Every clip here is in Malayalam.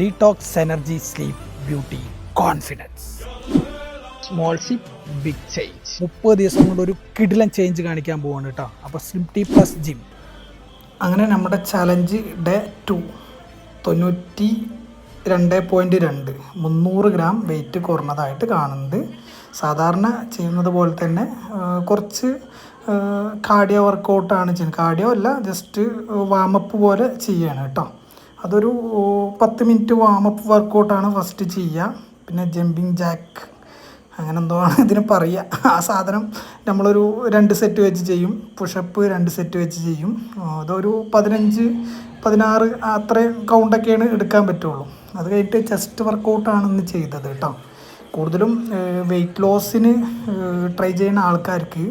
Detox energy sleep beauty confidence small sip big change മുപ്പത് ദിവസം കൊണ്ട് ഒരു കിടിലൻ ചേഞ്ച് കാണിക്കാൻ പോവാണ് കേട്ടോ. അപ്പോൾ സ്ലിം ടി പ്ലസ് ജിം അങ്ങനെ നമ്മുടെ ചലഞ്ച് ഡേ ടു തൊണ്ണൂറ്റി രണ്ട് പോയിന്റ് രണ്ട്. മുന്നൂറ് ഗ്രാം വെയിറ്റ് കുറഞ്ഞതായിട്ട് കാണുന്നുണ്ട്. സാധാരണ ചെയ്യുന്നത് പോലെ തന്നെ കുറച്ച് കാർഡിയോ വർക്കൗട്ടാണ് ചെയ്യുന്നത്. കാർഡിയോ അല്ല ജസ്റ്റ് വാമപ്പ് പോലെ ചെയ്യാണ് കേട്ടോ. അതൊരു പത്ത് മിനിറ്റ് വാമപ്പ് വർക്കൗട്ടാണ് ഫസ്റ്റ് ചെയ്യുക പിന്നെ ജമ്പിങ് ജാക്ക് അങ്ങനെ എന്തോ ആണ് ഇതിന് പറയുക ആ സാധനം നമ്മളൊരു രണ്ട് സെറ്റ് വെച്ച് ചെയ്യും. പുഷപ്പ് രണ്ട് സെറ്റ് വെച്ച് ചെയ്യും. അതൊരു പതിനഞ്ച് പതിനാറ് അത്രയും കൗണ്ടൊക്കെയാണ് എടുക്കാൻ പറ്റുള്ളൂ. അത് കഴിഞ്ഞിട്ട് ചെസ്റ്റ് വർക്കൗട്ടാണ് ഇന്ന് ചെയ്തത് കേട്ടോ കൂടുതലും വെയിറ്റ് ലോസിന് ട്രൈ ചെയ്യുന്ന ആൾക്കാർക്ക്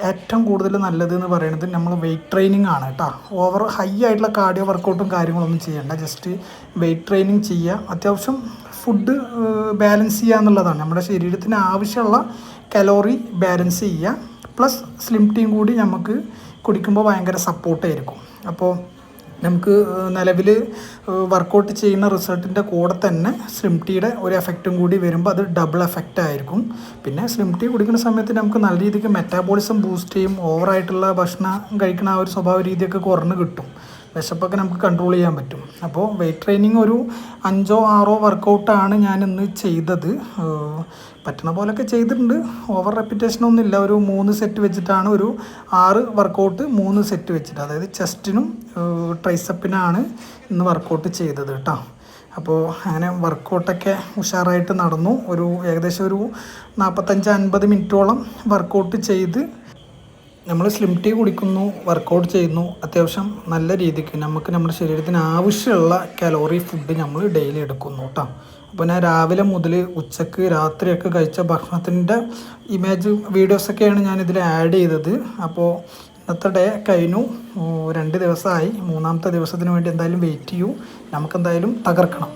ഏറ്റവും കൂടുതൽ നല്ലത് എന്ന് പറയുന്നത് നമ്മൾ വെയിറ്റ് ട്രെയിനിങ് ആണ് കേട്ടോ. ഓവർ ഹൈ ആയിട്ടുള്ള കാർഡിയോ വർക്കൗട്ടും കാര്യങ്ങളൊന്നും ചെയ്യേണ്ട. ജസ്റ്റ് വെയിറ്റ് ട്രെയിനിങ് ചെയ്യുക. അത്യാവശ്യം ഫുഡ് ബാലൻസ് ചെയ്യുക എന്നുള്ളതാണ്. നമ്മുടെ ശരീരത്തിന് ആവശ്യമുള്ള കലോറി ബാലൻസ് ചെയ്യുക. പ്ലസ് സ്ലിം ടീം കൂടി നമുക്ക് കുടിക്കുമ്പോൾ ഭയങ്കര സപ്പോർട്ടായിരിക്കും അപ്പോൾ നമുക്ക് നിലവിൽ വർക്കൗട്ട് ചെയ്യുന്ന റിസൾട്ടിന്റെ കൂടെ തന്നെ സ്ലിം ടീയുടെ ഒരു എഫക്റ്റും കൂടി വരുമ്പോൾ അത് ഡബിൾ എഫക്റ്റ് ആയിരിക്കും. പിന്നെ സ്ലിം ടീ കുടിക്കുന്ന സമയത്ത് നമുക്ക് നല്ല രീതിക്ക് മെറ്റാബോളിസം ബൂസ്റ്റ് ചെയ്യും ഓവറായിട്ടുള്ള ഭക്ഷണം കഴിക്കുന്ന ആ ഒരു സ്വഭാവ രീതിയൊക്കെ കുറഞ്ഞ് കിട്ടും. വിശപ്പൊക്കെ നമുക്ക് കൺട്രോൾ ചെയ്യാൻ പറ്റും. അപ്പോൾ വെയിറ്റ് ട്രെയിനിങ് ഒരു അഞ്ചോ ആറോ വർക്കൗട്ടാണ് ഞാൻ ഇന്ന് ചെയ്തത്. പറ്റണ പോലൊക്കെ ചെയ്തിട്ടുണ്ട്. ഓവർ റെപ്പിറ്റേഷൻ ഒന്നും ഇല്ല. ഒരു മൂന്ന് സെറ്റ് വെച്ചിട്ടാണ് ഒരു ആറ് വർക്കൗട്ട് മൂന്ന് സെറ്റ് വെച്ചിട്ട്. അതായത് ചെസ്റ്റിനും ട്രൈസപ്പിനാണ് ഇന്ന് വർക്കൗട്ട് ചെയ്തത് കേട്ടോ. അപ്പോൾ അങ്ങനെ വർക്കൗട്ടൊക്കെ ഉഷാറായിട്ട് നടന്നു. ഒരു ഏകദേശം ഒരു നാൽപ്പത്തഞ്ച് അൻപത് മിനിറ്റോളം വർക്കൗട്ട് ചെയ്ത് നമ്മൾ സ്ലിം ടീ കുടിക്കുന്നു വർക്കൗട്ട് ചെയ്യുന്നു അത്യാവശ്യം നല്ല രീതിക്ക് നമുക്ക് നമ്മുടെ ശരീരത്തിന് ആവശ്യമുള്ള കലോറി ഫുഡ് നമ്മൾ ഡെയിലി എടുക്കുന്നു കേട്ടോ അപ്പോൾ ഞാൻ രാവിലെ മുതൽ ഉച്ചയ്ക്ക് രാത്രിയൊക്കെ കഴിച്ച ഭക്ഷണത്തിന്റെ ഇമേജ് വീഡിയോസൊക്കെയാണ് ഞാൻ ഇതിൽ ആഡ് ചെയ്തത്. അപ്പോൾ ഇന്നത്തെ ഡേ കഴിഞ്ഞു. രണ്ട് ദിവസമായി മൂന്നാമത്തെ ദിവസത്തിന് വേണ്ടി എന്തായാലും വെയിറ്റ് ചെയ്യൂ. നമുക്കെന്തായാലും തകർക്കണം.